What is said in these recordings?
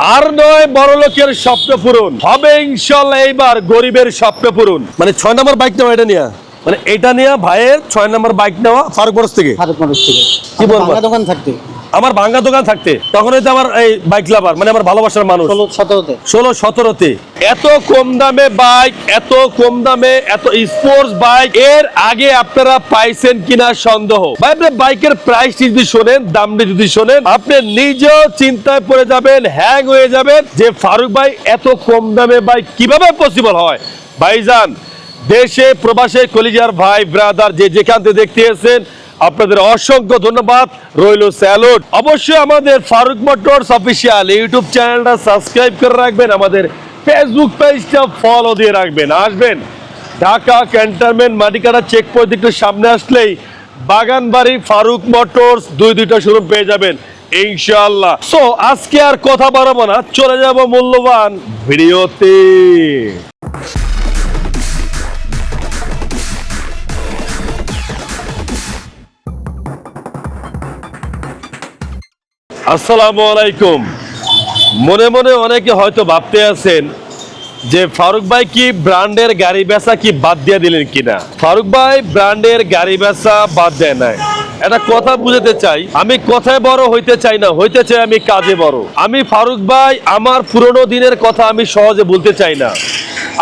আর নয় বড় লোকের স্বপ্ন পূরণ। হবে ইনশাল্লাহ এইবার গরিবের স্বপ্ন পূরণ। মানে ছয় নম্বর বাইক নেওয়া এটা নিয়ে? মানে এটা নিয়ে ভাইয়ের ছয় নম্বর বাইক নেওয়া ফারুক বরস থেকে। ফারুক বরস থেকে। কি বলব? দোকান থাকতে। আমার ভাঙ্গা দোকান থাকতে তখন হয়তো আমার এই বাইক লাভার মানে আমার ভালোবাসার মানুষ। ষোলো সতেরোতে। ষোলো সতেরোতে। এত কম দামে বাইক এত কম দামে এত স্পোর্টস বাইক এর আগে আপনারা পাইছেন কিনা সন্দেহ। ভাই আপনি বাইকের প্রাইস যদি শোনেন দামটি যদি শোনেন আপনি নিজেও চিন্তায় পড়ে যাবেন হ্যাং হয়ে যাবেন যে ফারুক ভাই এত কম দামে বাইক কীভাবে পসিবল হয়? ভাইজান দেশে প্রবাসে কলিজার ভাই ব্রাদার যে যেখান থেকে দেখতে এসেছেন আপনাদের অসংখ্য ধন্যবাদ। রইল স্যালুট। অবশ্যই আমাদের ফারুক মোটরস অফিসিয়াল ইউটিউব চ্যানেলটা সাবস্ক্রাইব করে রাখবেন, আমাদের ফেসবুক পেজটা ফলো দিয়ে রাখবেন। আসবেন। Dhaka cantonment Matikata check point একটু সামনে আসলেই বাগানবাড়ি ফারুক মোটরস দুই দুইটা শোরুম পেয়ে যাবেন, ইনশাআল্লাহ। সো আজকে আর কথা বাড়াবো না। চলে যাব মূল্যবান ভিডিওতে। আসসালামু আলাইকুম। মনে মনে অনেকে হয়তো ভাবতে আছেন যে ফারুক ভাই কি ব্র্যান্ডের গাড়ি বেচা কি বাদ দিয়ে দিলেন কিনা? ফারুক ভাই ব্র্যান্ডের গাড়ি বেচা বাদ দেয় নাই। একটা কথা বুঝাতে চাই, আমি কথায় বড় হইতে চাই না, হইতে চাই আমি কাজে বড়। আমি ফারুক ভাই, আমার পুরনো দিনের কথা আমি সহজে বলতে চাই না।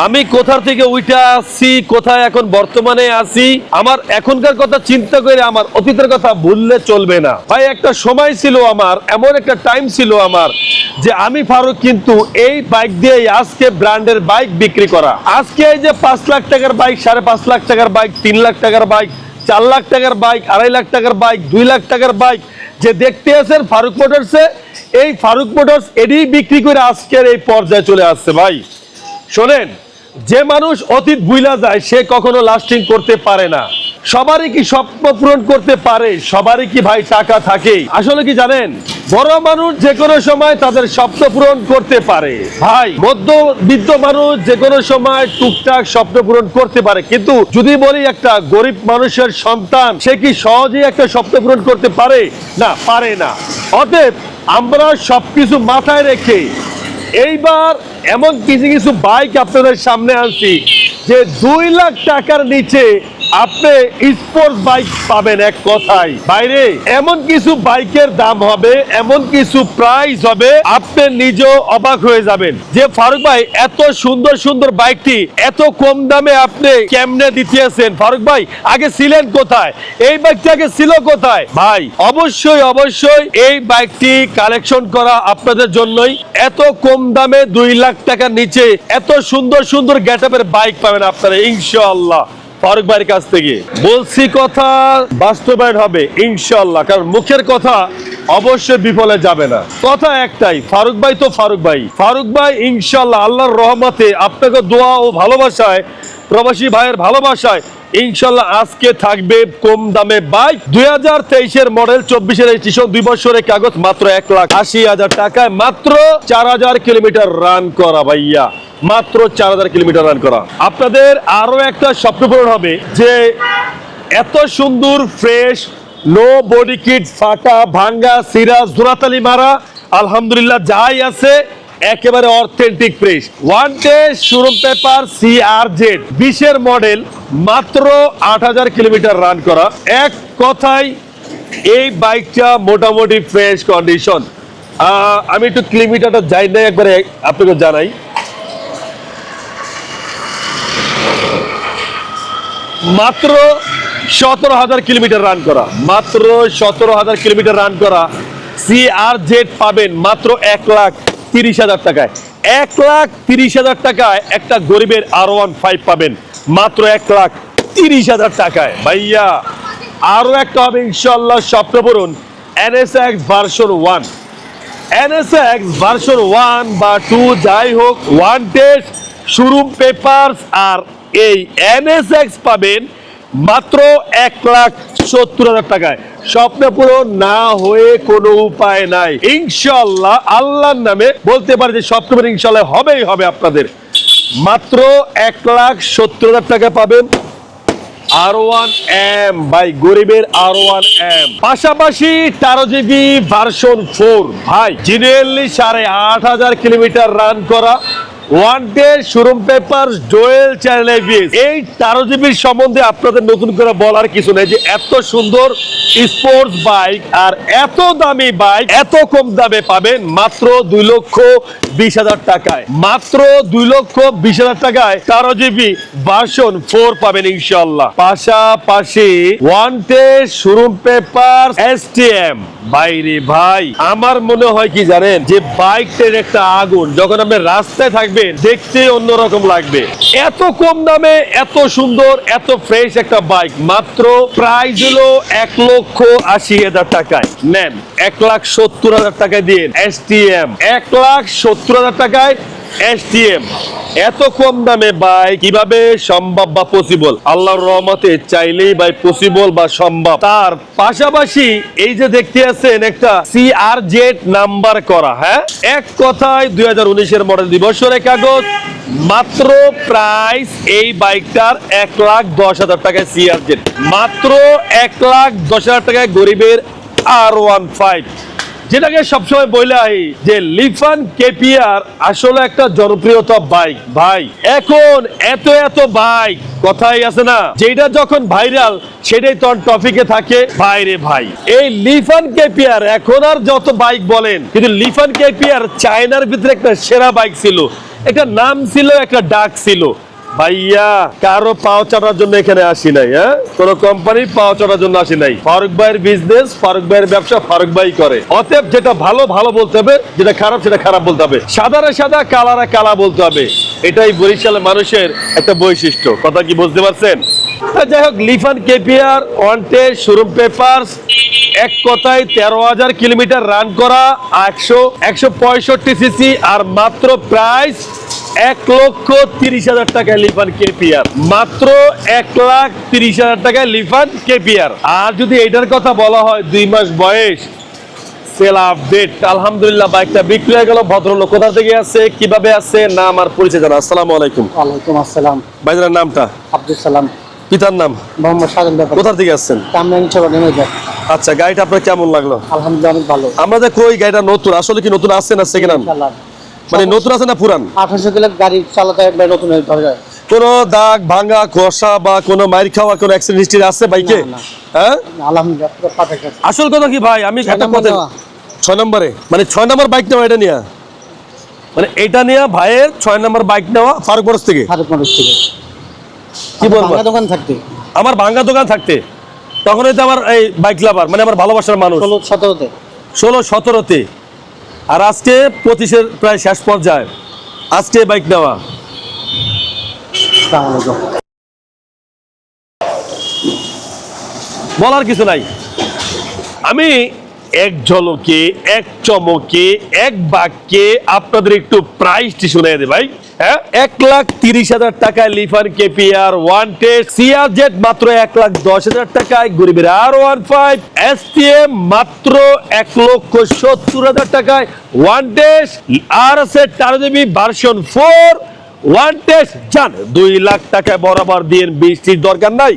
আমি কোথা থেকে উঠে আসছি, কোথায় এখন বর্তমানে আছি, আমার এখনকার কথা চিন্তা করে আমার অতীতের কথা ভুললে চলবে না। ভাই, একটা সময় ছিল আমার, এমন একটা টাইম ছিল আমার, যে আমি ফারুক কিন্তু এই বাইক দিয়ে আজকে ব্র্যান্ডের বাইক বিক্রি করা। আজকে এই যে পাঁচ লাখ টাকার বাইক সাড়ে পাঁচ লাখ টাকার বাইক তিন লাখ টাকার বাইক চার লাখ টাকার বাইক আড়াই লাখ টাকার বাইক দুই লাখ টাকার বাইক যে দেখতে আছেন ফারুক মোটরসে এই ফারুক মোটরস এডি বিক্রি করে আজকের এই পর্যায়ে চলে আসছে ভাই। শোনেন যে মানুষ অতীত ভুইলা যায়, সে কখনো লাস্টিং করতে পারে না। সবারই কি স্বপ্ন পূরণ করতে পারে? সবারই কি ভাই টাকা থাকে? আসলে কি জানেন? বড় মানুষ যে কোনো সময় তাদের স্বপ্ন পূরণ করতে পারে। ভাই মধ্যবিত্ত মানুষ যে কোনো সময় টুকটাক স্বপ্ন পূরণ করতে পারে। কিন্তু যদি বলি একটা গরিব মানুষের সন্তান, সে কি সহজেই একটা স্বপ্ন পূরণ করতে পারে? না পারে না। অতএব আমরা সবকিছু মাথায় রেখে এইবার এমন কিছু কিছু বাইক আপনাদের সামনে আনছি যে দুই লাখ টাকার নিচে আপনি স্পোর্টস বাইক পাবেন এক কথায়। বাইরে, এমন কিছু বাইকের দাম হবে, এমন কিছু প্রাইস হবে, আপনি নিজেও অবাক হয়ে যাবেন যে ফারুক ভাই, এত সুন্দর সুন্দর বাইকটি এত কম দামে আপনি কেমনে দিতেছেন? ফারুক ভাই, আগে ছিলেন কোথায়? এই বাইকটি আগে ছিল কোথায়? ভাই, অবশ্যই অবশ্যই এই বাইকটি কালেকশন করা আপনাদের জন্যই। এত কম দামে দুই লাখ টাকার নিচে, এত সুন্দর সুন্দর গ্যাটআপের বাইক পাবেন আপনারা, ইনশাআল্লাহ। ফারুক ভাইয়ের কাছ থেকে। বলছি কথা বাস্তবায়ন হবে, ইনশাআল্লাহ। কারণ মুখের কথা অবশ্যই বিফলে যাবে না। কথা একটাই, ফারুক ভাই তো ফারুক ভাই। ফারুক ভাই, ইনশাআল্লাহ, আল্লাহর রহমতে আপনাকে দোয়া ও ভালোবাসায়, প্রবাসী ভাইয়ের ভালোবাসায় ইনশাল্লাহ আজকে থাকবে কম দামে বাইক। দুই হাজার তেইশের মডেল, চব্বিশের রেজিস্ট্রেশন দুই বছরের কাগজ, মাত্র এক লাখ আশি হাজার টাকায়, মাত্র চার হাজার কিলোমিটার রান করা ভাইয়া। মাত্র চার হাজার কিলোমিটার রান করা। আপনাদের আরও একটা স্বপ্ন পূরণ হবে যে এত সুন্দর ফ্রেশ নো বডি কিট ফাটা ভাঙ্গা, সিরা জোরাতালি মারা, আলহামদুলিল্লাহ যাই আছে, একেবারে authentic fresh one day showroom paper C R Z বিশের মডেল মাত্র আট হাজার কিলোমিটার রান করা। এক কথায়, এই বাইকটা মোটামুটি ফ্রেশ কন্ডিশন আমি একটু কিলোমিটারটা যাই না একবারে আপনাকে জানাই। মাত্র সতেরো হাজার কিলোমিটার রান করা। মাত্র সতেরো হাজার কিলোমিটার রান করা। সি আর জেড পাবেন মাত্র এক লাখ তিরিশ হাজার টাকায়। এক লাখ তিরিশ হাজার টাকায় একটা গরিবের আর ওয়ান ফাইভ পাবেন। মাত্র এক লাখ তিরিশ হাজার টাকায়। ভাইয়া আরও একটা হবে ইনশাল্লাহ স্বপ্ন পূরণ। NSX version one NSX version one বা টু যাই হোক ওয়ান টেস্ট শোরুম পেপারস আর এই এনএসএক্স পাবেন মাত্র এক লাখ সত্তর হাজার টাকায়। স্বপ্ন পূরণ না হয়ে কোনো উপায় নাই। ইনশাল্লাহ আল্লাহর নামে বলতে পারে যে স্বপ্ন পূরণ ইনশাল্লাহ হবেই হবে আপনাদের। মাত্র এক লাখ সত্তর হাজার টাকা পাবেন আর ওয়ান এম ভাই, গরিবের আর ওয়ান এম পাশাপাশি তেরো জিবি ভার্সন ফোর। ভাই জিনুয়েনলি সাড়ে আট হাজার কিলোমিটার রান করা। One showroom paper dual channel এই তেরো সম্বন্ধে আপনাদের নতুন করে বলার কিছু নেই যে এত সুন্দর স্পোর্টস বাইক আর এত দামি বাইক এত কম দামে পাবেন মাত্র দুই লক্ষ বিশ হাজার টাকায়। মাত্র দুই লক্ষ বিশ হাজার টাকায় ভার্সন ফোর পাবেন ইনশাল্লাহ পাশাপাশি one showroom paper S T M বাইরে ভাই আমার মনে হয় কি জানেন? যে বাইকটার একটা আগুন, যখন আপনি রাস্তায় থাকবেন দেখতে অন্যরকম লাগবে। এত কম দামে, এত সুন্দর, এত ফ্রেশ একটা বাইক মাত্র প্রাইস হলো এক লক্ষ আশি হাজার টাকায়। নেন এক লাখ সত্তর হাজার টাকায় দিয়ে এস টি এম এক লাখ সত্তর হাজার টাকায় এসটিএম এত কম দামে কীভাবে সম্ভব বা পসিবল আল্লাহর রহমতে চাইলেই পসিবল বা সম্ভব। তার পাশাপাশি এই যে দেখতে আছেন একটা জেড নাম্বার করা হ্যাঁ? এক কথায় দুই হাজার উনিশের মডেল দিবসের কাগজ মাত্র প্রাইস এই বাইকটার এক লাখ দশ হাজার টাকায় সিআর জেড মাত্র এক লাখ দশ হাজার টাকায় গরিবের আর ওয়ান ফাইভ যেটাকে সবসময় বলে আই যে লিফান কেপিয়ার আসলে একটা জনপ্রিয়তা বাইক। ভাই। এখন এত এত বাইক কথাই আছে না। যেটা যখন ভাইরাল সেটাই তখন টপিকে থাকে। ভাইরে ভাই। এই লিফান কেপিয়ার এখন আর যত বাইক বলেন কিন্তু লিফান কেপিয়ার চায়নার ভিতরে একটা সেরা বাইক ছিল। একটা নাম ছিল একটা ডাক ছিল। ভাইয়া, কারও পাও চাটার জন্য এখানে আসি নাই হ্যাঁ? কোন কোম্পানির পাও চাটার জন্য আসি নাই। ফারুক ভাইয়ের বিজনেস ফারুক ভাইয়ের ব্যবসা ফারুক ভাই করে। অতএব যেটা ভালো ভালো বলতে হবে, যেটা খারাপ, সেটা খারাপ বলতে হবে। সাদারে সাদা, কালারে কালা বলতে হবে। এটাই বরিশালের মানুষের একটা বৈশিষ্ট্য। কথা কি বুঝতে পারছেন? যাই হোক, লিফান কেপিআর, ওয়ান্টে, শোরুম পেপারস, এক কথায় তেরো হাজার কিলোমিটার রান করা, একশো একশো পঁয়ষট্টি সিসি আর মাত্র প্রাইস এক লক্ষ তিরিশ হাজার টাকায় লিফান কেপিআর। মাত্র এক লাখ তিরিশ হাজার টাকায় লিফান কেপিআর। আর যদি এটার কথা বলা হয় দুই মাস বয়স সেল আপডেট আলহামদুলিল্লাহ বাইকটা বিক্রি হয়ে গেল। ভদ্রলোক কোথা থেকে আছে কীভাবে আছে নাম আর পরিচয় জানা আসসালামু আলাইকুম। ওয়ালাইকুম আসসালাম। ভাইজানের নামটা? আব্দুল সালাম। পিতার নাম? মোহাম্মদ সাজুল কোথা থেকে আসছেন? নেমে যায় আচ্ছা গাড়িটা আপনার কেমন লাগল? আলহামদুলিল্লাহ অনেক ভালো। আমরা যে কই গাড়িটা নতুন আসলে কি নতুন আছে না সেকেন্ড হ্যান্ড মানে নতুন আছে না পুরান? আঠারোশো কিলো গাড়ি চালাতে একবার নতুন হয়ে ধরে যায় কোনো দাগ ভাঙা ঘষা বা কোনো মাইর খাওয়া কোনো অ্যাক্সিডেন্ট হিস্ট্রি আছে বাইকে। হ্যাঁ? আলহামদুলিল্লাহ আসল কথা কি ভাই? আমি ছয় একটা কথা ছয় নম্বরে। মানে ছয় নম্বর বাইক নেওয়া এটা নিয়ে। মানে এটা নিয়ে ভাইয়ের ছয় নম্বর বাইক নেওয়া ফারুক বরস থেকে। ফারুক মানুষ থেকে। কি বলব? ভাঙা দোকান থাকতে। আমার ভাঙ্গা দোকান থাকতে। তখনই তো আমার এই বাইক লাভার মানে আমার ভালোবাসার মানুষ। ষোলো সতেরোতে। ষোলো সতেরোতে। আর আজকে পঁচিশের প্রায় শেষ পর্যায়ে। আজকে বাইক নেওয়া। বলার কিছু নাই। আমি এক ঝলকে এক চমকে এক বাক্যে আপনাদের একটু প্রাইসটি শুনে দে ভাই। হ্যাঁ? এক লাখ তিরিশ হাজার টাকায় Lifan KPR one test Z মাত্র এক লাখ দশ হাজার টাকায়, গরিবের আর ওয়ান ফাইভ, এস মাত্র এক লক্ষ সত্তর হাজার টাকায়, ওয়ান টেস্ট, আর আছে তেরো GB version four, one test জান, দুই লাখ টাকায় বরাবর দিয়ে বৃষ্টির দরকার নাই।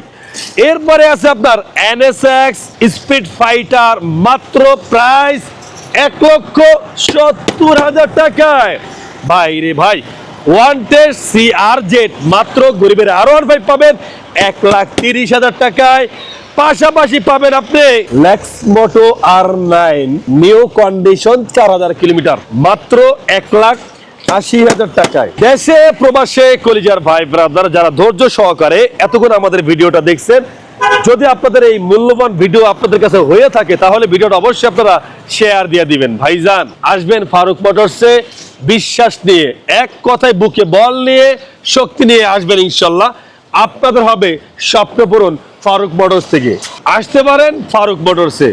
এরপরে আছে আপনার এনএসএক্স স্পিড ফাইটার মাত্র প্রাইস এক লক্ষ সত্তর হাজার টাকায়। ভাই রে ভাই one test C R Z মাত্র গরিবের আরও ওয়ান ফাইভ পাবেন এক লাখ তিরিশ হাজার টাকায়। পাশাপাশি পাবেন আপনি Lexmoto R nine new condition চার হাজার কিলোমিটার, মাত্র এক লাখ আশি হাজার টাকায়। দেশে, প্রবাসে, কলিজার ভাই ব্রাদার যারা ধৈর্য সহকারে এতক্ষণ আমাদের ভিডিওটা দেখছেন যদি আপনাদের এই মূল্যবান ভিডিও আপনাদের কাছে হয়ে থাকে, তাহলে ভিডিওটা অবশ্যই আপনারা শেয়ার দিয়ে দিবেন। ভাইজান, আসবেন ফারুক মোটরসে, বিশ্বাস নিয়ে, এক কথায় বুকে বল নিয়ে, শক্তি নিয়ে আসবেন ইনশাল্লাহ। আপনাদের হবে স্বপ্ন পূরণ ফারুক মোটরস থেকে। আসতে পারেন ফারুক মোটরসে।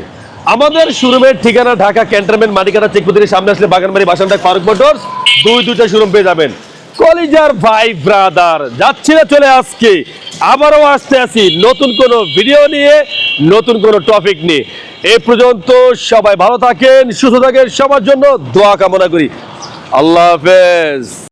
আমাদের শোরুমের ঠিকানা ঢাকা ক্যান্টনমেন্ট মালিকানা চেকপুতির সামনে আসলে বাগানবাড়ি বাসানটাক ফারুক মোটরস। দুই দুইটা শোরুম পেয়ে যাবেন। কলিজার ভাই ব্রাদার যাচ্ছি না চলে আজকে। আবারও আসতে আসি নতুন কোন ভিডিও নিয়ে, নতুন কোন টপিক নিয়ে। এ পর্যন্ত সবাই ভালো থাকেন, সুস্থ থাকেন, সবার জন্য দোয়া কামনা করি। আল্লাহ হাফেজ।